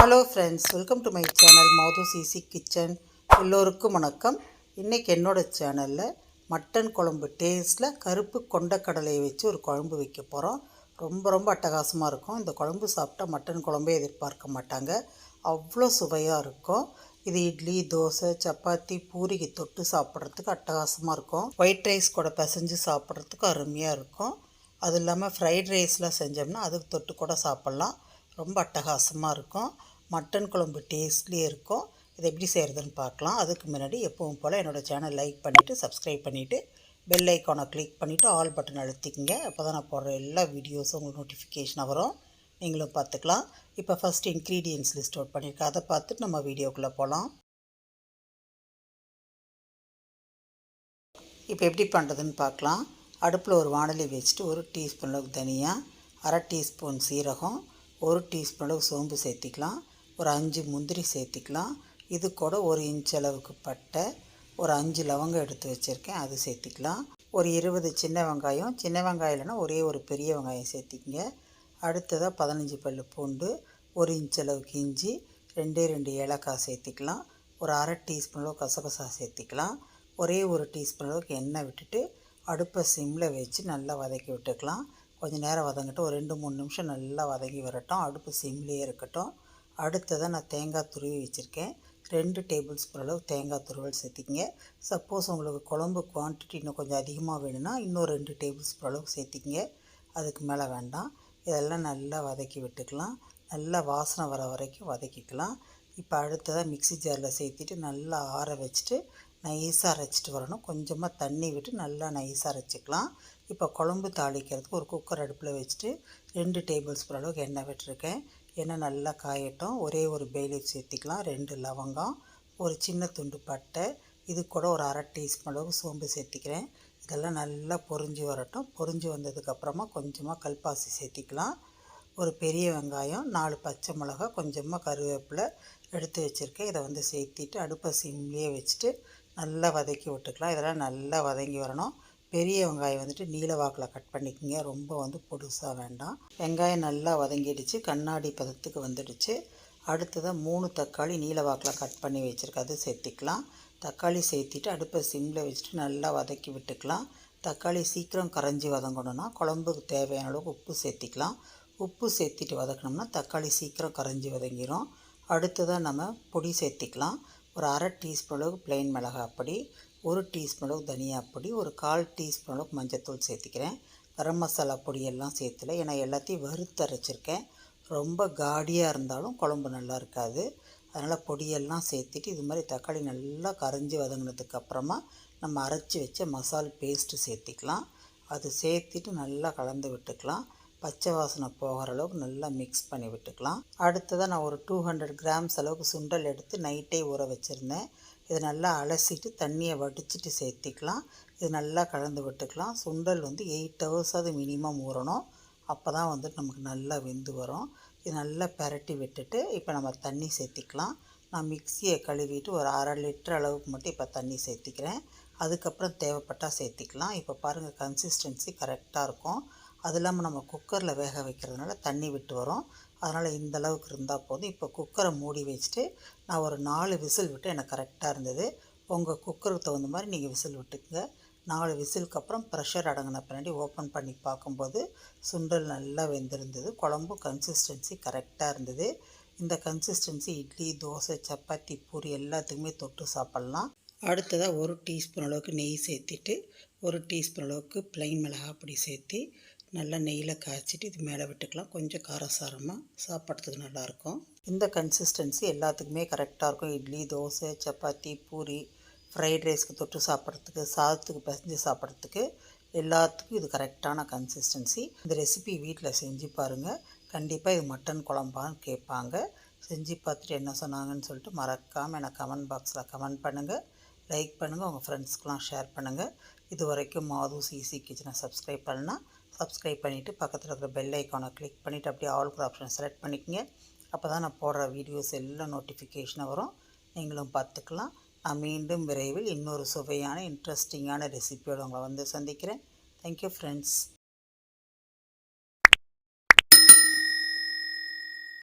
Hello friends welcome to my channel மாது CC kitchen எல்லோருக்கும் வணக்கம். இன்றைக்கி என்னோடய சேனலில் மட்டன் குழம்பு டேஸ்ட்டில் கருப்பு கொண்டக்கடலையை வச்சு ஒரு குழம்பு வைக்க போகிறோம் ரொம்ப ரொம்ப அட்டகாசமாக இருக்கும். இந்த குழம்பு சாப்பிட்டா மட்டன் குழம்பே எதிர்பார்க்க மாட்டாங்க. அவ்வளோ சுவையாக இருக்கும். இது இட்லி தோசை சப்பாத்தி பூரிக்கு தொட்டு சாப்பிட்றதுக்கு அட்டகாசமாக இருக்கும். ஒயிட் ரைஸ் கூட பிசைஞ்சு சாப்பிட்றதுக்கு அருமையாக இருக்கும். அது இல்லாமல் ஃப்ரைட் ரைஸ்லாம் செஞ்சோம்னா அதுக்கு தொட்டு கூட சாப்பிட்லாம். ரொம்ப அட்டகாசமாக இருக்கும். மட்டன் குழம்பு டேஸ்ட்லேயே இருக்கும். இதை எப்படி செய்கிறதுன்னு பார்க்கலாம். அதுக்கு முன்னாடி எப்பவும் போல் என்னோடய சேனல் லைக் பண்ணிவிட்டு சப்ஸ்கிரைப் பண்ணிவிட்டு பெல் ஐக்கானை கிளிக் பண்ணிவிட்டு ஆல் பட்டன் அழுத்திக்கங்க. அப்போ தான் நான் போடுற எல்லா வீடியோஸும் உங்களுக்கு நோட்டிஃபிகேஷனாக வரும். நீங்களும் பார்த்துக்கலாம். இப்போ ஃபஸ்ட் இன்க்ரீடியன்ஸ் லிஸ்ட் அவுட் பண்ணியிருக்கேன். அதை பார்த்துட்டு நம்ம வீடியோக்குள்ளே போகலாம் இப்போ எப்படி பண்ணுறதுன்னு பார்க்கலாம். அடுப்பில் ஒரு வானலி வச்சுட்டு ஒரு டீஸ்பூன் அளவுக்கு தனியாக அரை டீஸ்பூன் சீரகம் ஒரு டீஸ்பூன் அளவு சோம்பு சேர்த்திக்கலாம். ஒரு அஞ்சு முந்திரி சேர்த்திக்கலாம். இது கூட ஒரு இன்ச் அளவுக்கு பட்டை. ஒரு அஞ்சு லவங்கம் எடுத்து வச்சுருக்கேன். அது சேர்த்திக்கலாம். ஒரு இருபது சின்ன வெங்காயம். சின்ன வெங்காயம் இல்லைன்னா ஒரே ஒரு பெரிய வெங்காயம் சேர்த்திக்கங்க. அடுத்ததாக பதினஞ்சு பல் பூண்டு. ஒரு இன்ச் அளவுக்கு இஞ்சி. ரெண்டே ரெண்டு ஏலக்காய் சேர்த்திக்கலாம். ஒரு அரை டீஸ்பூன் அளவு கசகசா சேர்த்திக்கலாம். ஒரே ஒரு டீஸ்பூன் அளவுக்கு எண்ணெய் விட்டுட்டு அடுப்பை சிம்மில் வச்சு நல்லா வதக்கி விட்டுக்கலாம். கொஞ்சம் நேரம் வதங்கிட்டு ஒரு ரெண்டு மூணு நிமிஷம் நல்லா வதங்கி வரட்டும். அடுப்பு சிம்லேயே இருக்கட்டும். அடுத்ததாக நான் தேங்காய் துருவி வச்சுருக்கேன். ரெண்டு டேபிள் ஸ்பூன் அளவு தேங்காய் துருவல் சேர்த்திக்கிங்க. சப்போஸ் உங்களுக்கு குழம்பு குவான்டிட்டி இன்னும் கொஞ்சம் அதிகமாக வேணும்னா இன்னும் ரெண்டு டேபிள் ஸ்பூன் அளவு சேர்த்திக்கிங்க. அதுக்கு மேலே வேண்டாம். இதெல்லாம் நல்லா வதக்கி விட்டுக்கலாம். நல்லா வாசனை வர வரைக்கும் வதக்கிக்கலாம். இப்போ அடுத்ததாக மிக்சி ஜாரில் சேர்த்திட்டு நல்லா ஆற வச்சுட்டு நைஸாக அரைச்சிட்டு வரணும். கொஞ்சமாக தண்ணி விட்டு நல்லா நைஸாக அரைச்சிக்கலாம். இப்போ குழம்பு தாளிக்கிறதுக்கு ஒரு குக்கர் அடுப்பில் வச்சுட்டு ரெண்டு டேபிள் ஸ்பூன் அளவுக்கு எண்ணெய் விட்டுருக்கேன். எண்ணெய் நல்லா காயட்டும். ஒரே ஒரு பேலீஃப் சேர்த்திக்கலாம். ரெண்டு லவங்கம் ஒரு சின்ன துண்டு பட்டை இது கூட ஒரு அரை டீஸ்பூன் அளவுக்கு சோம்பு சேர்த்திக்கிறேன். இதெல்லாம் நல்லா பொரிஞ்சு வரட்டும். பொரிஞ்சு வந்ததுக்கப்புறமா கொஞ்சமாக கல்பாசி சேர்த்திக்கலாம். ஒரு பெரிய வெங்காயம் நாலு பச்சை மிளகா கொஞ்சமாக கருவேப்பிலை எடுத்து வச்சுருக்கேன். இதை வந்து சேர்த்திட்டு அடுப்பை சிம்லேயே வச்சுட்டு நல்லா வதக்கி விட்டுக்கலாம். இதெல்லாம் நல்லா வதங்கி வரணும். பெரிய வெங்காயம் வந்துட்டு நீல வாக்கில் கட் பண்ணிக்கோங்க. ரொம்ப வந்து பொடுசாக வேண்டாம். வெங்காயம் நல்லா வதங்கிடுச்சு. கண்ணாடி பதத்துக்கு வந்துடுச்சு. அடுத்ததாக மூணு தக்காளி நீல வாக்கில் கட் பண்ணி வச்சுருக்கேன். அது சேர்த்திக்கலாம். தக்காளி சேர்த்திட்டு அடுப்பை சிம்மில் வச்சுட்டு நல்லா வதக்கி விட்டுக்கலாம். தக்காளி சீக்கிரம் கரைஞ்சி வதங்கணுன்னா குழம்புக்கு தேவையான அளவுக்கு உப்பு சேர்த்திக்கலாம். உப்பு சேர்த்திட்டு வதக்கணும்னா தக்காளி சீக்கிரம் கரைஞ்சி வதங்கிடும் அடுத்ததாக நம்ம பொடி சேர்த்திக்கலாம். ஒரு அரை டீஸ்பூன் அளவுக்கு பிளெயின் மிளகாய் பொடி ஒரு டீஸ்பூன் அளவுக்கு தனியா பொடி ஒரு கால் டீஸ்பூன் அளவுக்கு மஞ்சத்தூள் சேர்த்துக்கிறேன். கரம் மசாலா பொடியெல்லாம் சேர்த்துல ஏன்னா எல்லாத்தையும் வறுத்து அரைச்சிருக்கேன். ரொம்ப காடியாக இருந்தாலும் குழம்பு நல்லா இருக்காது. அதனால் பொடியெல்லாம் சேர்த்துட்டு இது மாதிரி தக்காளி நல்லா கரைஞ்சி வதங்கினதுக்கப்புறமா நம்ம அரைச்சி வச்ச மசால் பேஸ்ட்டு சேர்த்திக்கலாம். அது சேர்த்துட்டு நல்லா கலந்து விட்டுக்கலாம். பச்சை வாசனை போகிற அளவுக்கு நல்லா மிக்ஸ் பண்ணி விட்டுக்கலாம். அடுத்ததாக நான் ஒரு டூ ஹண்ட்ரட் கிராம்ஸ் அளவுக்கு சுண்டல் எடுத்து நைட்டே ஊற வச்சுருந்தேன். இதை நல்லா அலசிட்டு தண்ணியை வடிச்சிட்டு சேர்த்திக்கலாம். இது நல்லா கலந்து விட்டுக்கலாம். சுண்டல் வந்து எயிட் ஹவர்ஸாவது மினிமம் ஊறணும். அப்போ தான் வந்துட்டு நமக்கு நல்லா வெந்து வரும். இது நல்லா பரட்டி விட்டுட்டு இப்போ நம்ம தண்ணி சேர்த்திக்கலாம். நான் மிக்சியை கழுவிட்டு ஒரு அரை லிட்டர் அளவுக்கு மட்டும் இப்போ தண்ணி சேர்த்திக்கிறேன். அதுக்கப்புறம் தேவைப்பட்டால் சேர்த்திக்கலாம். இப்போ பாருங்கள் கன்சிஸ்டன்சி கரெக்டாக இருக்கும். அது இல்லாமல் நம்ம குக்கரில் வேக வைக்கிறதுனால தண்ணி விட்டு வரும். அதனால் இந்த அளவுக்கு இருந்தால் போதும். இப்போ குக்கரை மூடி வச்சுட்டு நான் ஒரு நாலு விசில் விட்டு எனக்கு கரெக்டாக இருந்தது. உங்கள் குக்கருக்கு தகுந்த மாதிரி நீங்கள் விசில் விட்டுக்குங்க. நாலு விசிலுக்கு அப்புறம் ப்ரெஷர் அடங்கின பின்னாடி ஓப்பன் பண்ணி பார்க்கும்போது சுண்டல் நல்லா வெந்திருந்தது. குழம்பு கன்சிஸ்டன்சி கரெக்டாக இருந்தது. இந்த கன்சிஸ்டன்சி இட்லி தோசை சப்பாத்தி பூரி எல்லாத்துக்குமே தொட்டு சாப்பிட்லாம். அடுத்ததாக ஒரு டீஸ்பூன் அளவுக்கு நெய் சேர்த்திட்டு ஒரு டீஸ்பூன் அளவுக்கு ப்ளைன் மிளகாய் பொடி சேர்த்து நல்லா நெய்யில் காய்ச்சிட்டு இது மேலே விட்டுக்கலாம். கொஞ்சம் காரசாரமாக சாப்பிட்றதுக்கு நல்லாயிருக்கும். இந்த கன்சிஸ்டன்சி எல்லாத்துக்குமே கரெக்டாக இருக்கும். இட்லி தோசை சப்பாத்தி பூரி ஃப்ரைட் ரைஸ்க்கு தொட்டு சாப்பிட்றதுக்கு சாதத்துக்கு பசஞ்சு சாப்பிட்றதுக்கு எல்லாத்துக்கும் இது கரெக்டான கன்சிஸ்டன்சி இந்த ரெசிபி வீட்டில் செஞ்சு பாருங்கள் கண்டிப்பாக இது மட்டன் குழம்பான்னு கேட்பாங்க. செஞ்சு பார்த்துட்டு என்ன சொன்னாங்கன்னு சொல்லிட்டு மறக்காமல் எனக்கு கமெண்ட் பாக்ஸில் கமெண்ட் பண்ணுங்கள் லைக் பண்ணுங்கள் உங்கள் ஃப்ரெண்ட்ஸ்க்கெலாம் ஷேர் பண்ணுங்கள் இது வரைக்கும் மாது சிசி கிச்சனை சப்ஸ்கிரைப் பண்ணால் சப்ஸ்கிரைப் பண்ணிவிட்டு பக்கத்தில் இருக்கிற பெல் ஐக்கானை கிளிக் பண்ணிவிட்டு அப்படியே ஆல் ஆப்ஷன் செலக்ட் பண்ணிக்கோங்க. அப்போ தான் நான் போடுற வீடியோஸ் எல்லாம் நோட்டிஃபிகேஷனாக வரும். நீங்களும் பார்த்துக்கலாம். நான் மீண்டும் விரைவில் இன்னொரு சுவையான இன்ட்ரெஸ்டிங்கான ரெசிபியோடு உங்களை வந்து சந்திக்கிறேன். Thank you friends